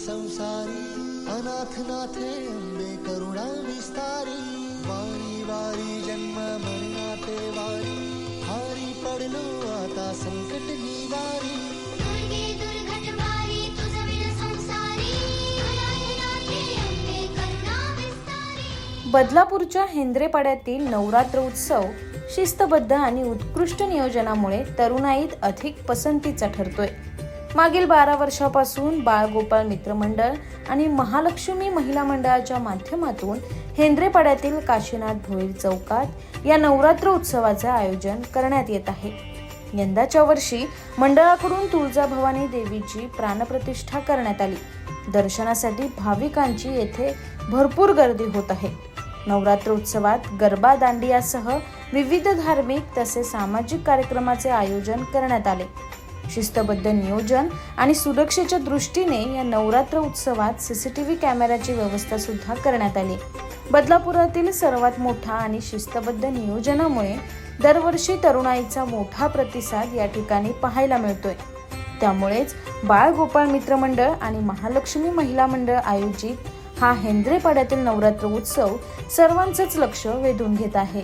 संसारी अनाथनाथे अंबे करुणा विस्तारी वारी वारी जन्म मरणाते वारी हारी पडलो आता संकट निवारी. बदलापूरच्या हेंद्रेपाड्यातील नवरात्र उत्सव शिस्तबद्ध आणि उत्कृष्ट नियोजनामुळे तरुणाईत अधिक पसंतीचा ठरतोय. मागील बारा वर्षापासून बाळगोपाळ मित्र मंडळ आणि महालक्ष्मी महिला मंडळाच्या माध्यमातून हेंद्रेपाड्यातील काशीनाथ भोईर चौकात या नवरात्र उत्सवाचे आयोजन करण्यात येत आहे. यंदाच्या वर्षी मंडळाकडून तुळजाभवानी देवीची प्राणप्रतिष्ठा करण्यात आली. दर्शनासाठी भाविकांची येथे भरपूर गर्दी होत आहे. नवरात्र उत्सवात गरबा दांडियासह विविध धार्मिक तसेच सामाजिक कार्यक्रमाचे आयोजन करण्यात आले. शिस्तबद्ध नियोजन आणि सुरक्षेच्या दृष्टीने या नवरात्र उत्सवात सीसीटीव्ही कॅमेऱ्याची व्यवस्था सुद्धा करण्यात आली. बदलापुरातील सर्वात मोठा आणि शिस्तबद्ध नियोजनामुळे दरवर्षी तरुणाईचा मोठा प्रतिसाद या ठिकाणी पाहायला मिळतोय. त्यामुळेच बाळ गोपाळ मित्र मंडळ आणि महालक्ष्मी महिला मंडळ आयोजित हा हेंद्रेपाड्यातील नवरात्र उत्सव सर्वांचंच लक्ष वेधून घेत आहे.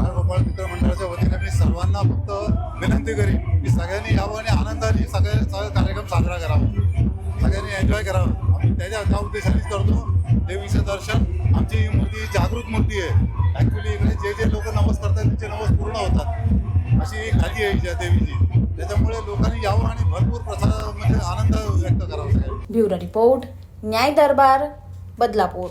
गोपाळ मित्र मंडळाच्या वतीने मी सर्वांना फक्त विनंती करीन की सगळ्यांनी यावं आणि आनंदाने सगळे सगळा कार्यक्रम साजरा करावा. सगळ्यांनी एन्जॉय करावं. आम्ही त्याच्या त्या उद्देशानेच करतो. देवीचं दर्शन आमची ही मूर्ती जागृत मूर्ती आहे. ॲक्च्युली इकडे जे जे लोक नवस करतात त्यांचे नवस पूर्ण होतात. अशी खाली आहे ज्या देवीची. त्याच्यामुळे लोकांनी यावं आणि भरपूर प्रसाद म्हणजे आनंद व्यक्त करावा सगळ्यांनी. ब्युरो रिपोर्ट न्याय दरबार बदलापूर.